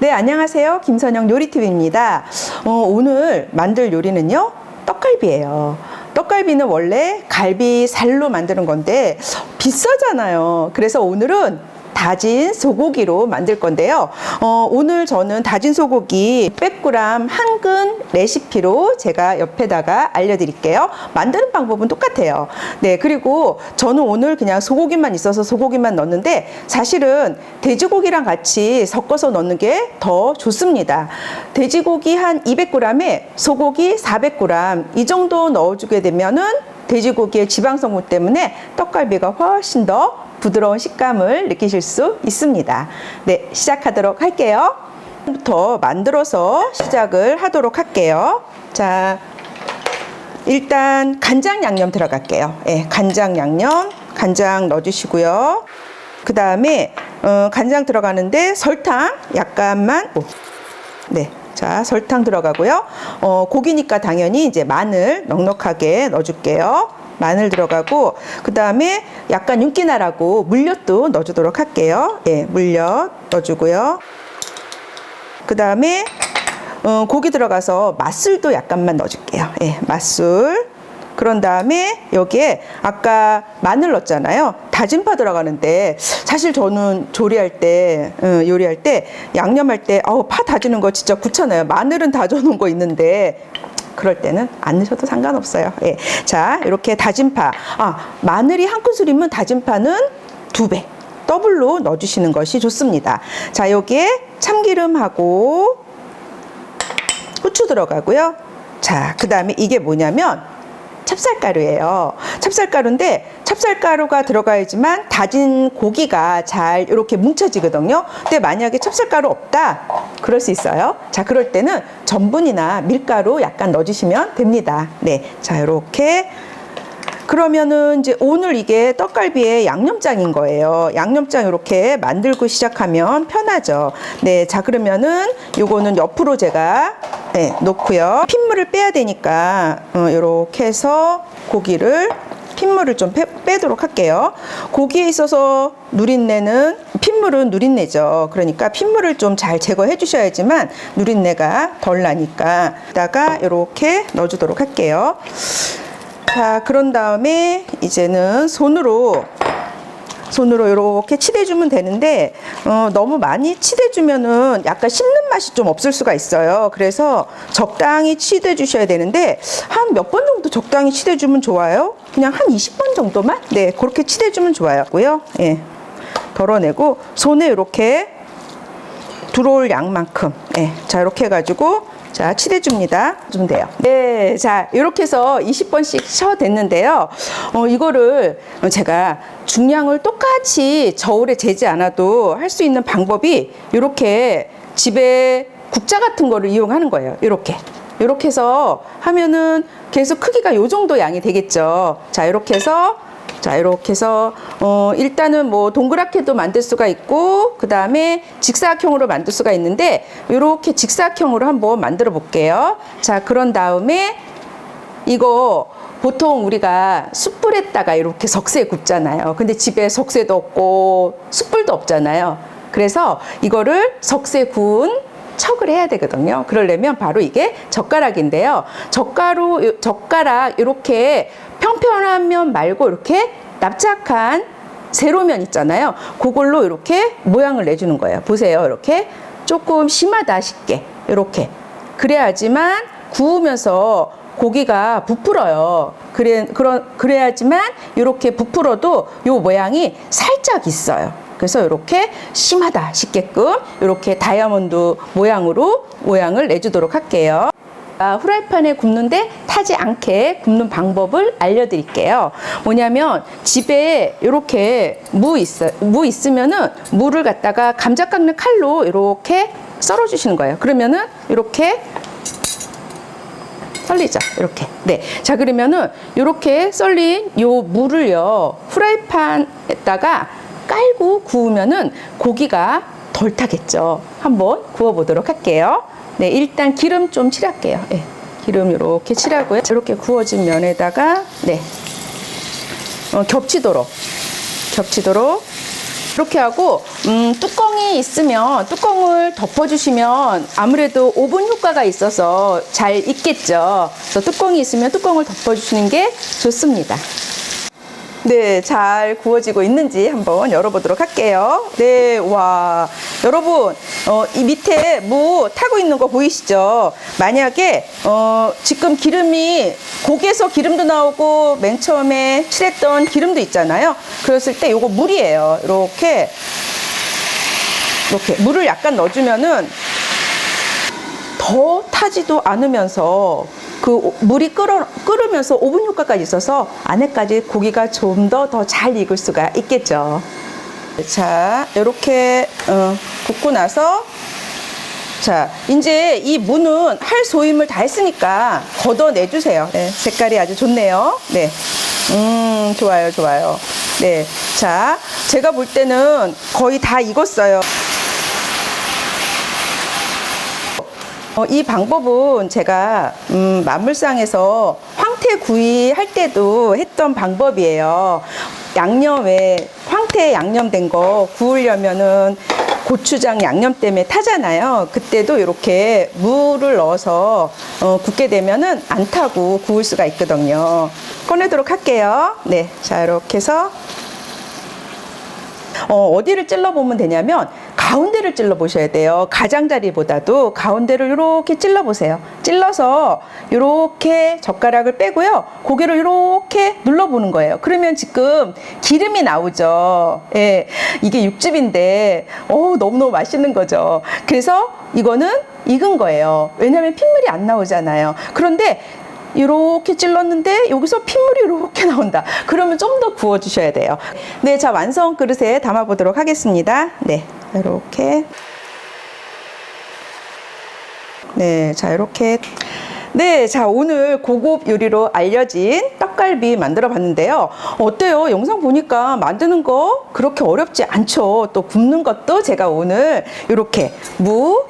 네, 안녕하세요. 김선영 요리TV입니다. 어, 오늘 만들 요리는요, 떡갈비예요. 떡갈비는 원래 갈비 살로 만드는 건데 비싸잖아요. 그래서 오늘은 다진 소고기로 만들 건데요. 어, 오늘 저는 다진 소고기 100g 한 근 레시피로 제가 옆에다가 알려드릴게요. 만드는 방법은 똑같아요. 네, 그리고 저는 오늘 그냥 소고기만 있어서 소고기만 넣었는데 사실은 돼지고기랑 같이 섞어서 넣는 게 더 좋습니다. 돼지고기 한 200g에 소고기 400g 이 정도 넣어주게 되면은 돼지고기의 지방 성분 때문에 떡갈비가 훨씬 더 부드러운 식감을 느끼실 수 있습니다. 네, 시작하도록 할게요. 부터 만들어서 시작을 하도록 할게요. 자, 일단 간장 양념 들어갈게요. 예, 간장 양념, 간장 넣어주시고요. 그 다음에 어, 간장 들어가는데 설탕 약간만. 오. 네. 자, 설탕 들어가고요. 어, 고기니까 당연히 이제 마늘 넉넉하게 넣어줄게요. 마늘 들어가고, 그 다음에 약간 윤기 나라고 물엿도 넣어주도록 할게요. 예, 물엿 넣어주고요. 그 다음에 어, 고기 들어가서 맛술도 약간만 넣어줄게요. 예, 맛술. 그런 다음에 여기에 아까 마늘 넣었잖아요. 다진 파 들어가는데 사실 저는 조리할 때 어, 요리할 때 양념할 때 아우 파 다지는 거 진짜 귀찮아요. 마늘은 다져놓은 거 있는데 그럴 때는 안 넣으셔도 상관없어요. 예. 자, 이렇게 다진 파. 아, 마늘이 한 큰술이면 다진 파는 두 배. 더블로 넣어주시는 것이 좋습니다. 자, 여기에 참기름하고 후추 들어가고요. 자, 그 다음에 이게 뭐냐면 찹쌀가루예요. 찹쌀가루인데 찹쌀가루가 들어가야지만 다진 고기가 잘 이렇게 뭉쳐지거든요. 근데 만약에 찹쌀가루 없다, 그럴 수 있어요. 자, 그럴 때는 전분이나 밀가루 약간 넣어주시면 됩니다. 네, 자, 이렇게 그러면은 이제 오늘 이게 떡갈비의 양념장인 거예요. 양념장 이렇게 만들고 시작하면 편하죠. 네, 자 그러면은 요거는 옆으로 제가 네, 놓고요. 핏물을 빼야 되니까 어, 이렇게 해서 고기를 핏물을 좀 빼, 빼도록 할게요. 고기에 있어서 누린내는 핏물은 누린내죠. 그러니까 핏물을 좀 잘 제거해 주셔야지만 누린내가 덜 나니까 이따가 이렇게 넣어주도록 할게요. 자, 그런 다음에 이제는 손으로 손으로 이렇게 치대주면 되는데 어, 너무 많이 치대주면은 약간 씹는 맛이 좀 없을 수가 있어요. 그래서 적당히 치대 주셔야 되는데 한 몇 번 정도 적당히 치대 주면 좋아요. 그냥 한 20번 정도만 네 그렇게 치대 주면 좋아요. 고요. 예, 덜어내고 손에 이렇게 들어올 양만큼 예, 자 이렇게 해가지고 자, 칠해줍니다. 좀 돼요. 네, 자, 이렇게 해서 20번씩 쳐댔는데요. 어, 이거를 제가 중량을 똑같이 저울에 재지 않아도 할 수 있는 방법이 이렇게 집에 국자 같은 거를 이용하는 거예요. 이렇게. 이렇게 해서 하면은 계속 크기가 요 정도 양이 되겠죠. 자, 이렇게 해서 자, 이렇게 해서, 어, 일단은 뭐 동그랗게도 만들 수가 있고, 그 다음에 직사각형으로 만들 수가 있는데, 이렇게 직사각형으로 한번 만들어 볼게요. 자, 그런 다음에 이거 보통 우리가 숯불에다가 이렇게 석쇠 굽잖아요. 근데 집에 석쇠도 없고, 숯불도 없잖아요. 그래서 이거를 석쇠 구운 척을 해야 되거든요. 그러려면 바로 이게 젓가락인데요. 젓가루, 젓가락 이렇게 평평한 면 말고 이렇게 납작한 세로면 있잖아요. 그걸로 이렇게 모양을 내주는 거예요. 보세요. 이렇게 조금 심하다 싶게 이렇게 그래야지만 구우면서 고기가 부풀어요. 그래 그런 그래야지만 이렇게 부풀어도 요 모양이 살짝 있어요. 그래서 이렇게 심하다 싶게끔 이렇게 다이아몬드 모양으로 모양을 내주도록 할게요. 아, 후라이팬에 굽는데 타지 않게 굽는 방법을 알려드릴게요. 뭐냐면 집에 이렇게 무 있어 무 있으면은 무를 갖다가 감자 깎는 칼로 이렇게 썰어 주시는 거예요. 그러면은 이렇게 썰리죠. 이렇게. 네. 자, 그러면은 이렇게 썰린 요 물을요. 후라이팬에다가 깔고 구우면은 고기가 덜 타겠죠. 한번 구워 보도록 할게요. 네, 일단 기름 좀 칠할게요. 네, 기름 이렇게 칠하고요. 이렇게 구워진 면에다가 네, 어, 겹치도록 겹치도록 그렇게 하고 음, 뚜껑이 있으면 뚜껑을 덮어주시면 아무래도 오븐 효과가 있어서 잘 익겠죠. 그래서 뚜껑이 있으면 뚜껑을 덮어주시는 게 좋습니다. 네, 잘 구워지고 있는지 한번 열어보도록 할게요. 네, 와. 여러분, 어, 이 밑에 무 타고 있는 거 보이시죠? 만약에, 어, 지금 기름이, 고기에서 기름도 나오고, 맨 처음에 칠했던 기름도 있잖아요. 그랬을 때 요거 물이에요. 이렇게, 이렇게 물을 약간 넣어주면은 더 타지도 않으면서 그 오- 물이 끓어, 끓으면서 오븐 효과까지 있어서 안에까지 고기가 좀 더 더 잘 익을 수가 있겠죠. 자, 이렇게 어, 굽고 나서 자, 이제 이 무는 할 소임을 다 했으니까 걷어내주세요. 네, 색깔이 아주 좋네요. 네. 음, 좋아요, 좋아요. 네. 자, 제가 볼 때는 거의 다 익었어요. 어, 이 방법은 제가 음, 만물상에서 황태구이 할 때도 했던 방법이에요. 양념에 황태 양념된 거 구우려면은 고추장 양념 때문에 타잖아요. 그때도 이렇게 물을 넣어서 어, 굽게 되면은 안 타고 구울 수가 있거든요. 꺼내도록 할게요. 네, 자 이렇게 해서 어, 어디를 찔러 보면 되냐면 가운데를 찔러 보셔야 돼요. 가장자리보다도 가운데를 이렇게 찔러 보세요. 찔러서 이렇게 젓가락을 빼고요. 고개를 이렇게 눌러 보는 거예요. 그러면 지금 기름이 나오죠. 예, 이게 육즙인데 어, 너무너무 맛있는 거죠. 그래서 이거는 익은 거예요. 왜냐하면 핏물이 안 나오잖아요. 그런데 이렇게 찔렀는데 여기서 핏물이 이렇게 나온다. 그러면 좀 더 구워 주셔야 돼요. 네, 자 완성 그릇에 담아 보도록 하겠습니다. 네, 이렇게. 네, 자 이렇게. 네, 자 오늘 고급 요리로 알려진 떡갈비 만들어 봤는데요. 어때요? 영상 보니까 만드는 거 그렇게 어렵지 않죠. 또 굽는 것도 제가 오늘 이렇게 무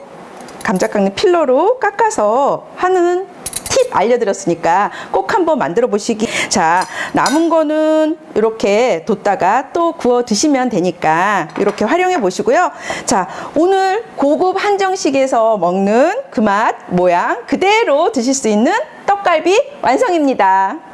감자 깎는 필러로 깎아서 하는 팁 알려드렸으니까 꼭 한번 만들어 보시기. 자, 남은 거는 이렇게 뒀다가 또 구워 드시면 되니까 이렇게 활용해 보시고요. 자, 오늘 고급 한정식에서 먹는 그 맛, 모양 그대로 드실 수 있는 떡갈비 완성입니다.